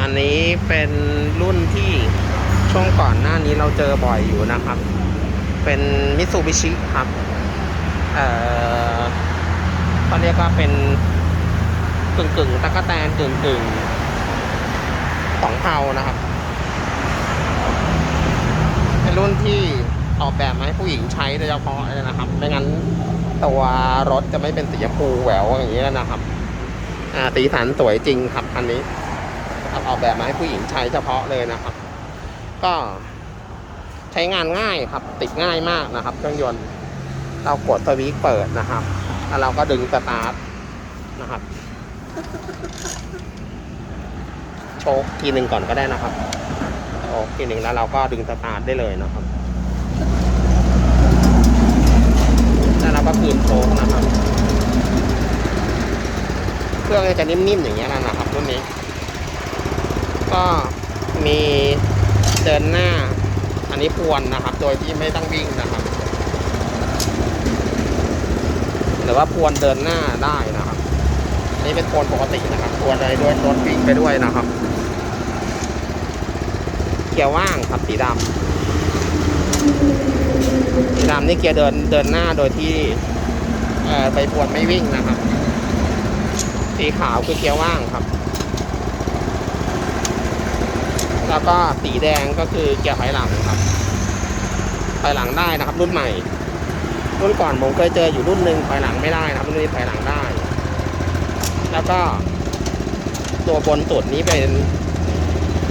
อันนี้เป็นรุ่นที่ช่วงก่อนหน้านี้เราเจอบ่อยอยู่นะครับ เป็นมิ t ซูบิชิครับ เอ่อเขาเรียกว่าเป็นกึ่งกึ่งๆตะกแตนกึ่งกึ่งๆสองเทานะครับ เป็นรุ่นที่ออกแบบมาให้ผู้หญิงใช้โดยเฉพาะเลยนะครับ ไม่งั้นตัวรถจะไม่เป็นสีชมพูแหววอย่างนี้นะครับ อ่าสีสันสวยจริงครับคันนี้ ครับออกแบบมาให้ผู้หญิงใช้เฉพาะเลยนะครับ ก็ใช้งานง่ายครับ ติดง่ายมากนะครับ เครื่องยนต์เรากดสวิตช์เปิดนะครับแล้วเราก็ดึงสตาร์ทนะครับโชคทีหนึ่งก่อนก็ได้นะครับโชคทีหนึ่งแล้วเราก็ดึงสตาร์ทได้เลยนะครับแล้วเราก็คืนโชคนะครับ เครื่องจะนิ่มๆอย่างเงี้ยนะครับรุ่นนี้ ก็มีเดินหน้า อันนี้พวนนะครับ โดยที่ไม่ต้องวิ่งนะครับหรือว่าพวนเดินหน้าได้นะครับนนี้เป็นพวนปกตินะครับพวนอะไรด้วยรถวิ่งไปด้วยนะครับเกียร์ว่างครับสีดำสีดำนี่เกียร์เดินเดินหน้าโดยที่ไปพวนไม่วิ่งนะครับ สีขาวคือเกียร์ว่างครับ แล้วก็สีแดงก็คือเกียร์ถอยหลังครับถอยหลังได้นะครับ รุ่นใหม่ รุ่นก่อนผมเคยเจออยู่รุ่นหนึ่งถอยหลังไม่ได้นะครับรุ่นนี้ถอยหลังได้ แล้วก็ ตัวบนสุดนี้เป็น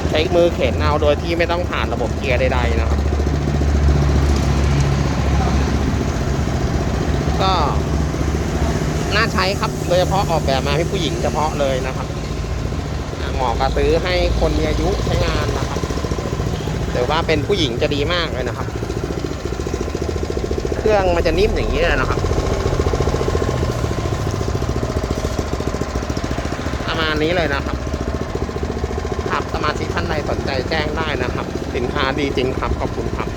ใช้มือเข็นเอาโดยที่ไม่ต้องผ่านระบบเกียร์ใดๆนะครับ ก็น่าใช้ครับโดยเฉพาะออกแบบมาให้ผู้หญิงเฉพาะเลยนะครับ เหมาะกับซื้อให้คนมีอายุใช้งานนะครับหรือว่าเป็นผู้หญิงจะดีมากเลยนะครับ เครื่องมันจะนิ่มอย่างนี้เลยนะครับประมาณนี้เลยนะครับครับสมาชิกท่านใดสนใจแจ้งได้นะครับ สินค้าดีจริงครับขอบคุณครับ